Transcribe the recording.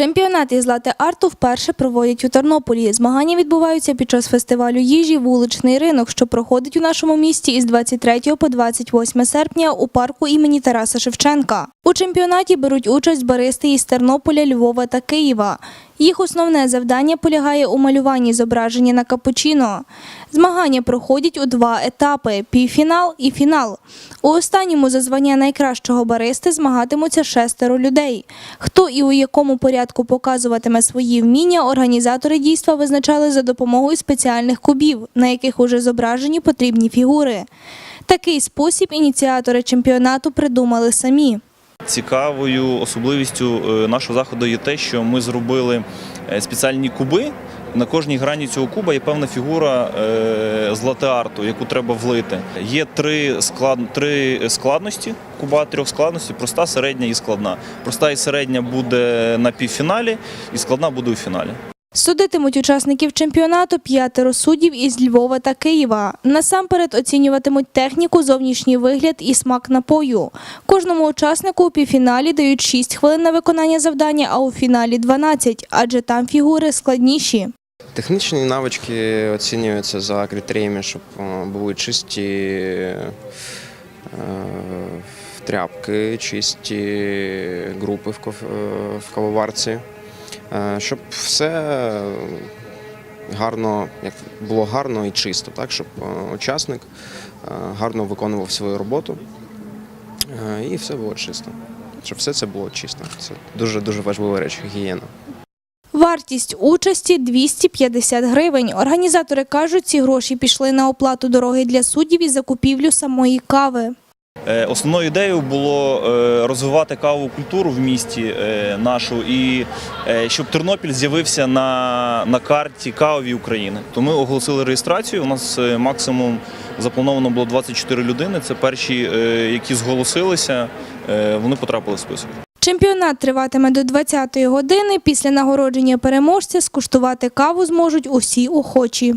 Чемпіонат із лати арту вперше проводять у Тернополі. Змагання відбуваються під час фестивалю їжі Вуличний ринок, що проходить у нашому місті із 23 по 28 серпня у парку імені Тараса Шевченка. У чемпіонаті беруть участь баристи із Тернополя, Львова та Києва. Їх основне завдання полягає у малюванні зображення на капучино. Змагання проходять у два етапи півфінал і фінал. У останньому за звання найкращого баристи змагатимуться шестеро людей. Хто і у якому порядку показуватиме свої вміння, організатори дійства визначали за допомогою спеціальних кубів, на яких уже зображені потрібні фігури. Такий спосіб ініціатори чемпіонату придумали самі. Цікавою особливістю е, нашого заходу є те, що ми зробили е, спеціальні куби. На кожній грані цього куба є певна фігура е, з латеарту, яку треба влити. Є три, склад, три складності куба, трьох складностей: проста, середня і складна. Проста і середня буде на півфіналі, і складна буде у фіналі. Судитимуть учасників чемпіонату п'ятеро суддів із Львова та Києва. Насамперед оцінюватимуть техніку, зовнішній вигляд і смак напою. Кожному учаснику у півфіналі дають 6 хвилин на виконання завдання, а у фіналі 12, адже там фігури складніші. Технічні навички оцінюються за критеріями, щоб е, були чисті е, тряпки, чисті групи в е, кавоварці, щоб все гарно, як було гарно і чисто, так, щоб е, учасник е, гарно виконував свою роботу е, і все було чисто. Щоб все це було чисто. Це дуже дуже важлива реч гігієна. Вартість участі 250 гривень. Організатори кажуть, ці гроші пішли на оплату дороги для суддів і закупівлю самої кави. Е, Основною ідеєю було е, розвивати кавову культуру в місті е, нашу і щоб Тернопіль з'явився на, на карті кавові України. То ми оголосили реєстрацію. У нас максимум заплановано було 24 людини. Це перші, які зголосилися, вони потрапили в список. Чемпіонат триватиме до 20-ї години. Після нагородження переможця скуштувати каву зможуть усі охочі.